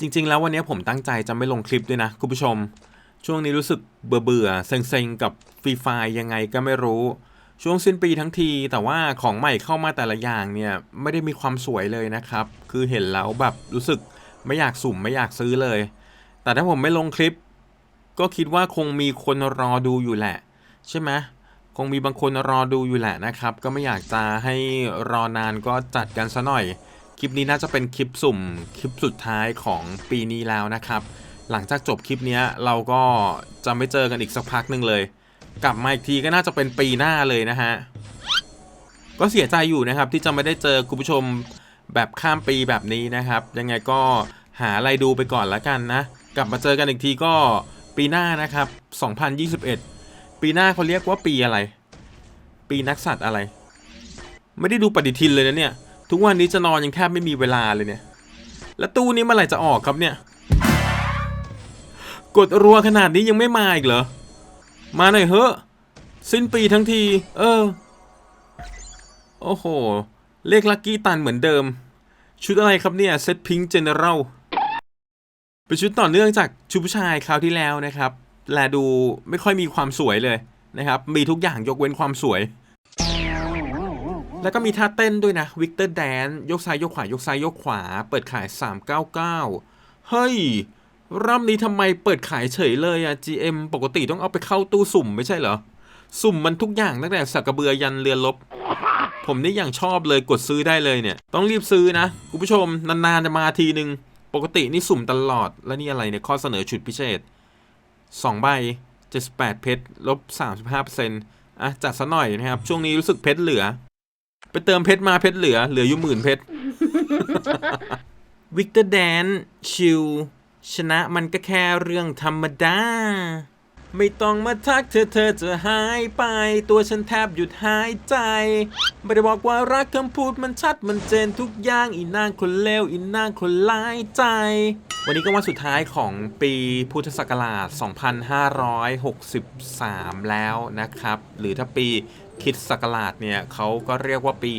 จริง ๆ แล้ววันนี้ผมตั้งใจจะไม่ลงคลิปด้วยนะคุณผู้ชม ช่วงนี้รู้สึกเบื่อๆเซ็งๆ กับฟรีไฟยังไงก็ไม่รู้ ช่วงสิ้นปีทั้งที แต่ว่าของใหม่เข้ามาแต่ละอย่างเนี่ยไม่ได้มีความสวยเลยนะครับ คือเห็นแล้วแบบรู้สึกไม่อยากสุ่มไม่อยากซื้อเลย แต่ถ้าผมไม่ลงคลิป ก็คิดว่าคงมีคนรอดูอยู่แหละ ใช่ไหมคงมีบางคนรอดูอยู่แหละนะครับ ก็ไม่อยากจะให้รอนานก็จัดกันซะหน่อย คลิปนี้น่าจะเป็นคลิปสุ่มคลิปสุดท้ายของปีนี้แล้วนะครับ หลังจากจบคลิปนี้เราก็จะไม่เจอกันอีกสักพักหนึ่งเลย กลับมาอีกทีก็น่าจะเป็นปีหน้าเลยนะฮะก็เสียใจอยู่นะครับที่จะไม่ได้เจอคุณผู้ชมแบบข้ามปีแบบนี้นะครับ ยังไงก็หาอะไรดูไปก่อนละกันนะ กลับมาเจอกันอีกทีก็ปีหน้านะครับ 2021 ปีหน้าเขาเรียกว่าปีอะไร ปีนักสัตว์อะไร ไม่ได้ดูปฏิทินเลยนะเนี่ย ทุกวันนี้จะนอนยังแทบไม่มีเวลาเลยเนี่ย แล้วตู้นี้เมื่อไหร่จะออกครับเนี่ย กดรัวขนาดนี้ยังไม่มาอีกเหรอ มาหน่อยเฮ้อะสิ้นปีทั้งที เออ โอ้โห เลขลัคกี้ตันเหมือนเดิม ชุดอะไรครับเนี่ยเซตพิงเจเนอเรลเป็นชุดต่อเนื่องจากชุดผู้ชายคราวที่แล้วนะครับ แลดูไม่ค่อยมีความสวยเลยนะครับ มีทุกอย่างยกเว้นความสวย แล้วก็มีท่าเต้นด้วยนะวิกเตอร์แดนยกซ้ายยกขวายกซ้ายยกขวา เปิดขาย 399 เฮ้ยรอบนี้ทำไมเปิดขายเฉยเลยอะ GM ปกติต้องเอาไปเข้าตู้สุ่มไม่ใช่เหรอ สุ่มมันทุกอย่างตั้งแต่สักกระเบือยันเรือลบ ผมนี่อย่างชอบเลยกดซื้อได้เลยเนี่ย ต้องรีบซื้อนะคุณผู้ชมนานๆจะมาทีนึง ปกตินี่สุ่มตลอด แล้วนี่อะไรเนี่ยข้อเสนอชุดพิเศษ2ใบ78เพชรลบ35%อะจัดซะหน่อยนะครับ ช่วงนี้รู้สึกเพชรเหลือ ไปเติมเพชรมาเพชรเหลือ เหลืออยู่หมื่นเพชร วิกเตอร์แดนชิลชนะมันก็แค่เรื่องธรรมดา ไม่ต้องมาทักเธอเธอจะหายไป ตัวฉันแทบหยุดหายใจ ไม่ได้บอกว่ารักคำพูดมันชัดมันเจนทุกอย่างอีนางคนเลวอีนางคนร้ายใจ วันนี้ก็วันสุดท้ายของปีพุทธศักราช 2563 แล้วนะครับ หรือถ้าปี คิดศักราชเนี่ยเขาก็เรียกว่าปี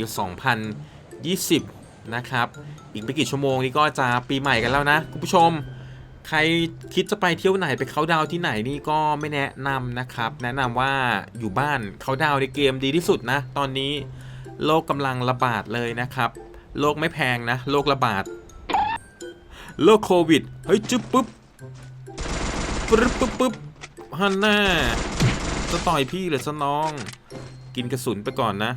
2020 นะครับ อีกไม่กี่ชั่วโมงนี้ก็จะปีใหม่กันแล้วนะ คุณผู้ชม ใครคิดจะไปเที่ยวไหนไปเขาดาวที่ไหนนี่ก็ไม่แนะนำนะครับ แนะนำว่าอยู่บ้านเขาดาวในเกมดีที่สุดนะ ตอนนี้โลกกำลังระบาดเลยนะครับ โลกไม่แพงนะ โลกระบาด โลกโควิด เฮ้ย จึ๊บปุ๊บปึ๊บปึ๊บปึ๊บฮันน่า จะต่อยพี่หรือจะน้อง กินกระสุนไปก่อนนะ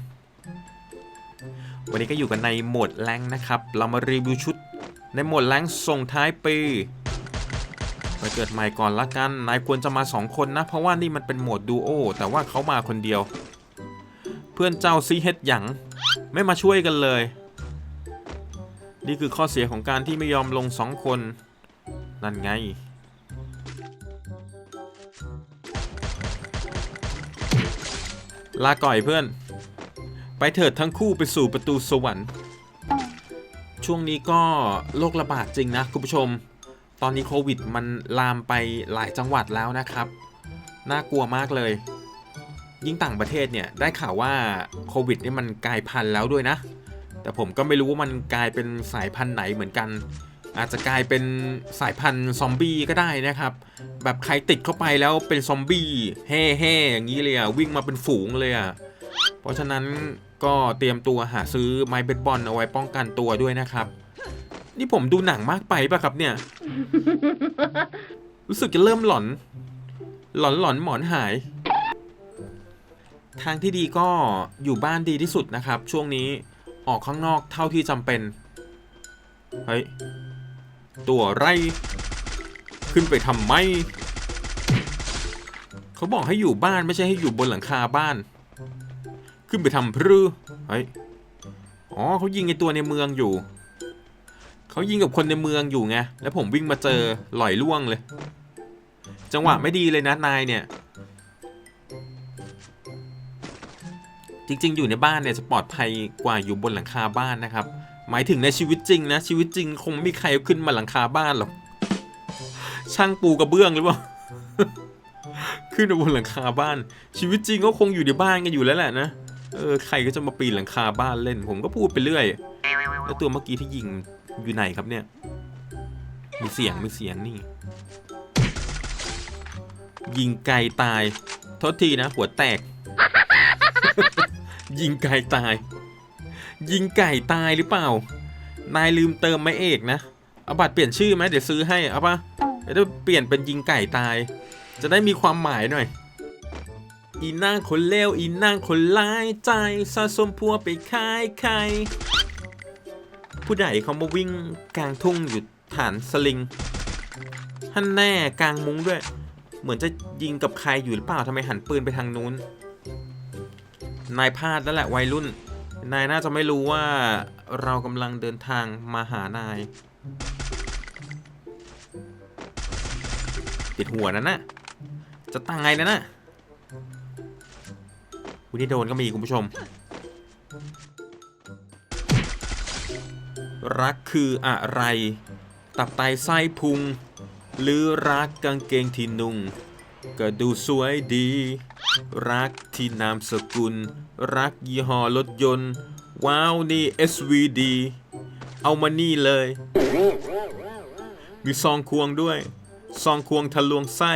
วันนี้ก็อยู่กันในโหมดแรงนะครับ เรามารีวิวชุดในโหมดแรงส่งท้ายปีไปเกิดใหม่ก่อนละกัน นายควรจะมา 2 คนนะ เพราะว่านี่มันเป็นโหมดดูโอแต่ว่าเขามาคนเดียว เพื่อนเจ้าซีเฮ็ดหยัง ไม่มาช่วยกันเลย นี่คือข้อเสียของการที่ไม่ยอมลง2คน นั่นไง ลาก่อยเพื่อน ไปเถิดทั้งคู่ไปสู่ประตูสวรรค์ ช่วงนี้ก็โรคระบาดจริงนะคุณผู้ชม ตอนนี้โควิดมันลามไปหลายจังหวัดแล้วนะครับ น่ากลัวมากเลย ยิ่งต่างประเทศเนี่ยได้ข่าวว่าโควิดนี่มันกลายพันธุ์แล้วด้วยนะ แต่ผมก็ไม่รู้ว่ามันกลายเป็นสายพันธุ์ไหนเหมือนกัน อาจจะกลายเป็นสายพันธุ์ซอมบี้ก็ได้นะครับ แบบใครติดเข้าไปแล้วเป็นซอมบี้แห่แห่อย่างนี้เลยอะวิ่งมาเป็นฝูงเลยอะเพราะฉะนั้นก็เตรียมตัวหาซื้อไม้เบสบอลเอาไว้ป้องกันตัวด้วยนะครับ นี่ผมดูหนังมากไปป่ะครับเนี่ย รู้สึกจะเริ่มหลอน หลอนหลอนหมอนหาย ทางที่ดีก็อยู่บ้านดีที่สุดนะครับ ช่วงนี้ออกข้างนอกเท่าที่จำเป็น เฮ้ย ตัวไร ขึ้นไปทำไม เขาบอกให้อยู่บ้านไม่ใช่ให้อยู่บนหลังคาบ้าน ขึ้นไปทำพรือเฮ้ยอ๋อเขายิงไอตัวในเมืองอยู่ เขายิงกับคนในเมืองอยู่ไง แล้วผมวิ่งมาเจอหล่อยล่วงเลย จังหวะไม่ดีเลยนะนายเนี่ย จริงๆ อยู่ในบ้านเนี่ยจะปลอดภัยกว่าอยู่บนหลังคาบ้านนะครับ หมายถึงในชีวิตจริงนะ ชีวิตจริงคงไม่มีใครขึ้นมาหลังคาบ้านหรอก ช่างปูกระเบื้องหรือเปล่า ขึ้นมาบนหลังคาบ้าน ชีวิตจริงก็คงอยู่ในบ้านกันอยู่แล้วแหละนะ เออ ใครก็จะมาปีนหลังคาบ้านเล่น ผมก็พูดไปเรื่อย แล้วตัวเมื่อกี้ที่ยิงอยู่ไหนครับเนี่ย มีเสียงมีเสียงนี่ ยิงไกลตาย โทษทีนะ หัวแตก ยิงไก่ตาย ยิงไก่ตายหรือเปล่า นายลืมเติมไม่เอกนะเอาบัตรเปลี่ยนชื่อไหมเดี๋ยวซื้อให้เอาปะเดี๋ยวเปลี่ยนเป็นยิงไก่ตาย จะได้มีความหมายหน่อย อีนางคนเลวอีนางคนร้ายใจสะสมพัวไปขายไข่ผู้ใดเขามาวิ่งกลางทุ่งอยู่ฐานสลิงท่านแน่กลางมุ้งด้วย เหมือนจะยิงกับใครอยู่หรือเปล่าทำไมหันปืนไปทางนู้น นายพลาดแล้วแหละวัยรุ่น นายน่าจะไม่รู้ว่าเรากำลังเดินทางมาหานาย ติดหัวนั่นน่ะจะตายนะน่ะวันนี้โดนก็มีคุณผู้ชม รักคืออะไร ตับไตไส้พุง หรือรักกางเกงที่นุ่ง ก็ดูสวยดี รักที่นามสกุล รักยี่ห้อรถยนต์ ว้าวนี่ SVD เอามานี่เลย มีซองควงด้วย ซองควงทะลวงไส้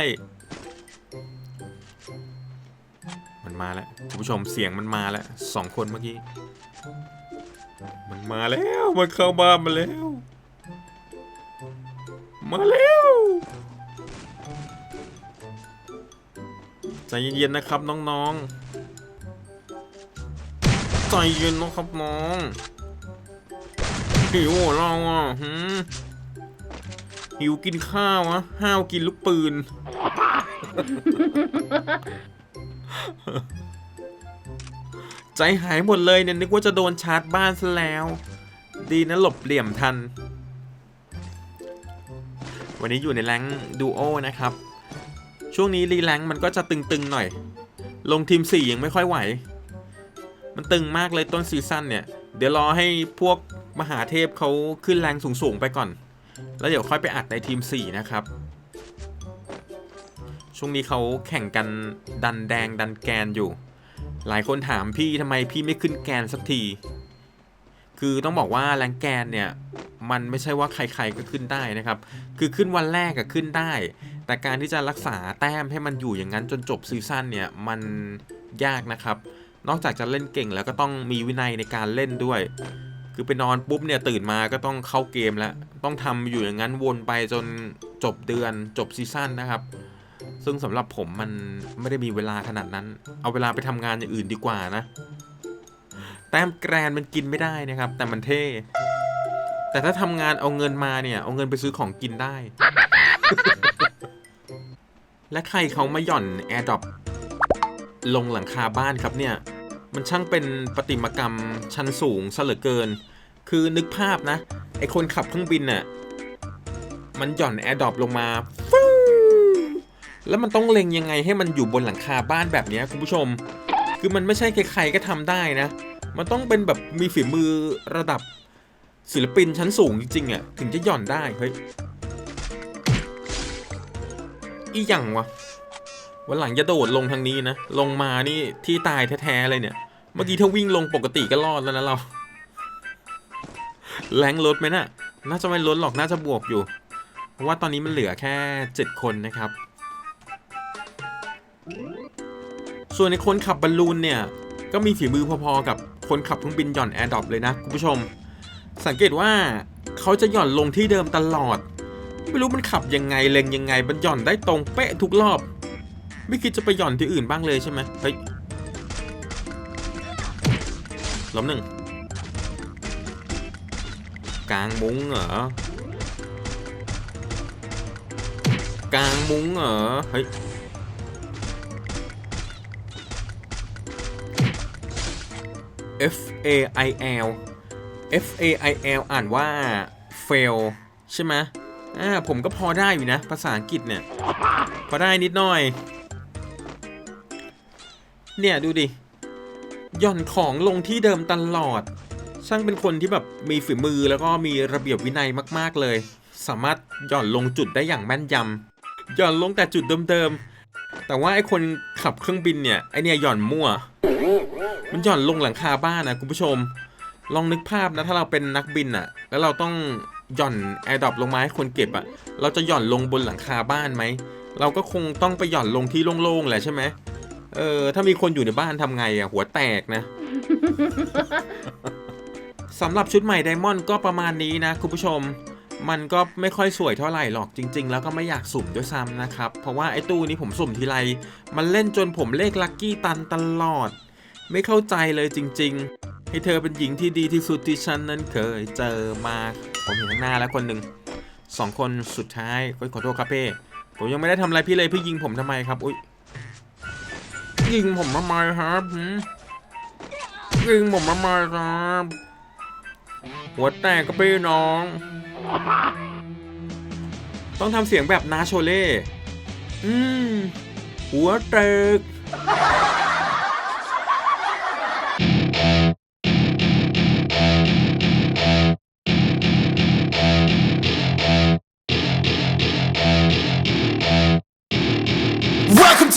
มันมาแล้วคุณผู้ชมเสียงมันมาแล้วสองคนเมื่อกี้ มันมาแล้ว มันเข้าบ้านมาแล้ว มาแล้ว ใจเย็นๆนะครับน้องๆ ใจเย็นนะครับน้องหิวเรอเราอะหืมหิวกินข้าวอะห้าวกินลูกปืน ใจหายหมดเลยเนี่ยนึกว่าจะโดนชาร์จบ้านซะแล้ว ดีนะหลบเหลี่ยมทัน วันนี้อยู่ในแรงดูโอนะครับ ช่วงนี้รีแรงมันก็จะตึงๆหน่อย ลงทีม 4 ยังไม่ค่อยไหว มันตึงมากเลยต้นซีซั่นเนี่ย เดี๋ยวรอให้พวกมหาเทพเขาขึ้นแรงสูงๆไปก่อน แล้วเดี๋ยวค่อยไปอัดในทีม 4 นะครับ ช่วงนี้เขาแข่งกันดันแดงดันแกนอยู่ หลายคนถามพี่ทำไมพี่ไม่ขึ้นแกนสักที คือต้องบอกว่าแรงแกนเนี่ยมันไม่ใช่ว่าใครๆก็ขึ้นได้นะครับ คือขึ้นวันแรกก็ขึ้นได้ แต่การที่จะรักษาแต้มให้มันอยู่อย่างนั้นจนจบซีซั่นเนี่ยมันยากนะครับ นอกจากจะเล่นเก่งแล้วก็ต้องมีวินัยในการเล่นด้วย คือไปนอนปุ๊บเนี่ยตื่นมาก็ต้องเข้าเกมแล้ว ต้องทำอยู่อย่างนั้นวนไปจนจบเดือนจบซีซั่นนะครับ ซึ่งสำหรับผมมันไม่ได้มีเวลาขนาดนั้น เอาเวลาไปทำงานอย่างอื่นดีกว่านะ แต้มแกรนมันกินไม่ได้นะครับ แต่มันเท่แต่ถ้าทำงานเอาเงินมาเนี่ย เอาเงินไปซื้อของกินได้ และใครเขามาหย่อนแอร์ดรอปลงหลังคาบ้านครับเนี่ย มันช่างเป็นประติมากรรมชั้นสูงซะเหลือเกิน คือนึกภาพนะ ไอคนขับเครื่องบินน่ะ มันหย่อนแอร์ดรอปลงมาฟูแล้วมันต้องเล็งยังไงให้มันอยู่บนหลังคาบ้านแบบนี้คุณผู้ชม คือมันไม่ใช่ใครๆก็ทำได้นะ มันต้องเป็นแบบมีฝีมือระดับศิลปินชั้นสูงจริงๆอะถึงจะหย่อนได้เฮ้ย อีหยังวะวันหลังจะโดดลงทางนี้นะ ลงมานี่ที่ตายแท้ๆเลยเนี่ย เมื่อกี้ถ้าวิ่งลงปกติก็รอดแล้วนะเรา แรงลดไหมน่ะ น่าจะไม่ลดหรอก น่าจะบวกอยู่ เพราะว่าตอนนี้มันเหลือแค่ 7 คนนะครับ ส่วนในคนขับบอลลูนเนี่ย ก็มีฝีมือพอๆกับคนขับเครื่องบินหย่อนแอร์ดรอปเลยนะคุณผู้ชม สังเกตว่าเขาจะหย่อนลงที่เดิมตลอด ไม่รู้มันขับยังไงเล็งยังไงมันหย่อนได้ตรงเป๊ะทุกรอบ ไม่คิดจะไปหย่อนที่อื่นบ้างเลยใช่ไหมเฮ้ยล้มหนึ่งกลางมุ้งเหรอกลางมุ้งเหรอเฮ้ย F A I L F A I L อ่านว่า fail ใช่ไหม อ่าผมก็พอได้อยู่นะ ภาษาอังกฤษเนี่ย พอได้นิดหน่อย เนี่ยดูดิหย่อนของลงที่เดิมตลอด ช่างเป็นคนที่แบบมีฝีมือแล้วก็มีระเบียบวินัยมากๆเลย สามารถหย่อนลงจุดได้อย่างแม่นยำหย่อนลงแต่จุดเดิมๆ แต่ว่าไอคนขับเครื่องบินเนี่ยไอเนี่ยหย่อนมั่ว มันหย่อนลงหลังคาบ้านนะคุณผู้ชม ลองนึกภาพนะถ้าเราเป็นนักบินอะแล้วเราต้อง หย่อนแอร์ดรอปลงมาให้คนเก็บอะเราจะหย่อนลงบนหลังคาบ้านไหม เราก็คงต้องไปหย่อนลงที่โล่งๆแหละใช่ไหมเออ ถ้ามีคนอยู่ในบ้านทำไงอะหัวแตกนะสำหรับชุดใหม่ไดมอนด์ก็ประมาณนี้นะคุณผู้ชม มันก็ไม่ค่อยสวยเท่าไหร่หรอกจริง ๆ แล้วก็ไม่อยากสุ่มด้วยซ้ำนะครับ เพราะว่าไอ้ตู้นี้ผมสุ่มทีไร มันเล่นจนผมเลขลัคกี้ตันตลอด ไม่เข้าใจเลยจริง ๆ ให้เธอเป็นหญิงที่ดีที่สุดที่ฉันนั้นเคยเจอมาผมเห็นข้างหน้าแล้วคนหนึ่งสองคนสุดท้ายขอโทษครับเพ่ผมยังไม่ได้ทำอะไรพี่เลยพี่ยิงผมทำไมครับอุ้ยยิงผมทำไมครับยิงผมทำไมครับหัวแตกก็พี่น้อง ต้องทำเสียงแบบนาโชเล่อืมหัวแตก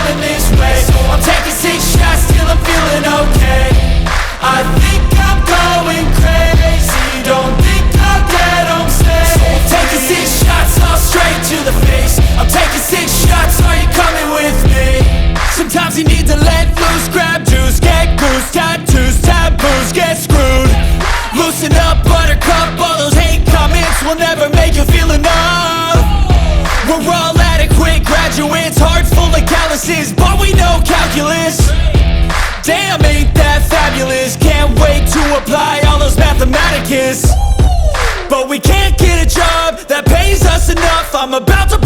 feeling this way. So I'm taking six shots till I'm feeling okay. I think I'm going crazy but we know calculus. Damn, ain't that fabulous? Can't wait to apply all those mathematicus. But we can't get a job that pays us enough. I'm about to